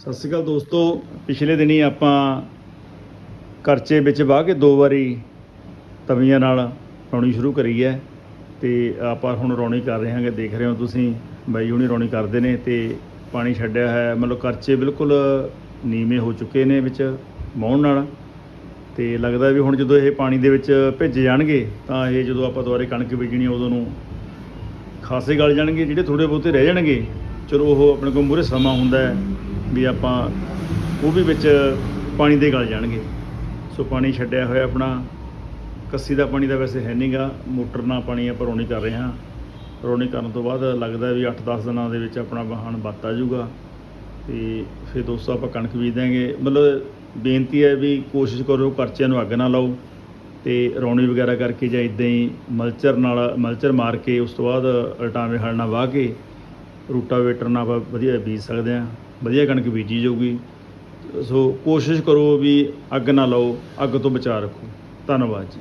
ਸਤਿ ਸ਼੍ਰੀ ਅਕਾਲ ਦੋਸਤੋ। ਪਿਛਲੇ ਦਿਨੀ ਆਪਾਂ ਕਰਚੇ ਵਿੱਚ ਵਾਹ ਕੇ ਦੋ ਵਾਰੀ ਤਵੀਆਂ ਨਾਲ ਰੌਣੀ ਸ਼ੁਰੂ ਕਰੀ ਹੈ ਤੇ ਆਪਾਂ ਹੁਣ ਰੌਣੀ ਕਰ ਰਹੇ ਹਾਂਗੇ। ਦੇਖ ਰਹੇ ਹੋ ਤੁਸੀਂ, ਬਾਈ ਹੁਣੀ ਰੌਣੀ ਕਰਦੇ ਨੇ ਤੇ ਪਾਣੀ ਛੱਡਿਆ ਹੈ। ਮਤਲਬ ਕਰਚੇ ਬਿਲਕੁਲ ਨੀਵੇਂ ਹੋ ਚੁੱਕੇ ਨੇ ਵਿੱਚ ਮੌਣ ਨਾਲ ਤੇ ਲੱਗਦਾ ਵੀ ਹੁਣ ਜਦੋਂ ਇਹ ਪਾਣੀ ਦੇ ਵਿੱਚ ਭਿੱਜ ਜਾਣਗੇ ਤਾਂ ਇਹ ਜਦੋਂ ਆਪਾਂ ਦੁਬਾਰੇ ਕਣਕ ਬੀਜਣੀ ਉਦੋਂ ਨੂੰ ਖਾਸੇ ਗਲ ਜਾਣਗੇ, ਜਿਹੜੇ ਥੋੜੇ ਬਹੁਤੇ ਰਹਿ ਜਾਣਗੇ। ਚਲੋ ਉਹ ਆਪਣੇ ਕੋਲ ਮੂਰੇ ਸਮਾਂ ਹੁੰਦਾ ਹੈ। ਵੀ ਆਪਾਂ ਉਹ ਵੀ ਵਿੱਚ ਪਾਣੀ ਦੇ ਗਲ ਜਾਣਗੇ। ਸੋ ਪਾਣੀ ਛੱਡਿਆ ਹੋਇਆ ਆਪਣਾ। ਕੱਸੀ ਦਾ ਪਾਣੀ ਤਾਂ ਵੈਸੇ ਹੈ ਨਹੀਂਗਾ ਮੋਟਰ ਨਾਲ ਪਾਣੀ ਆਪਾਂ ਰੋਣੀ ਕਰ ਰਹੇ ਹਾਂ। ਰੋਣੀ ਕਰਨ ਤੋਂ ਬਾਅਦ ਲੱਗਦਾ ਵੀ 8-10 ਦਿਨਾਂ ਦੇ ਵਿੱਚ ਆਪਣਾ ਵਾਹਣ ਬੱਤ ਆ ਜਾਊਗਾ। ਤੇ ਫਿਰ ਦੋਸਤੋ ਆਪਾਂ ਕਣਕ ਬੀਜ ਦਾਂਗੇ ਮਤਲਬ ਬੇਨਤੀ ਹੈ ਵੀ ਕੋਸ਼ਿਸ਼ ਕਰੋ ਕਰਚਿਆਂ ਨੂੰ ਅੱਗ ਨਾ ਲਾਓ। ਤੇ ਰੌਣੀ ਵਗੈਰਾ ਕਰਕੇ ਜਾਂ ਇਦਾਂ ਹੀ ਮਲਚਰ ਨਾਲ ਮਲਚਰ ਮਾਰ ਕੇ ਉਸ ਤੋਂ ਬਾਅਦ ਅਲਟਾਵੇਂ ਹਲ ਨਾਲ ਵਾਹ ਕੇ ਰੂਟਾਵੇਟਰ ਨਾਲ ਆਪਾਂ ਵਧੀਆ ਬੀਜ ਸਕਦੇ ਹਾਂ, ਵਧੀਆ ਕਣਕ ਬੀਜੀ ਜਾਊਗੀ। ਸੋ ਕੋਸ਼ਿਸ਼ ਕਰੋ ਵੀ ਅੱਗ ਨਾ ਲਾਓ, ਅੱਗ ਤੋਂ ਬਚਾ ਰੱਖੋ। ਧੰਨਵਾਦ ਜੀ।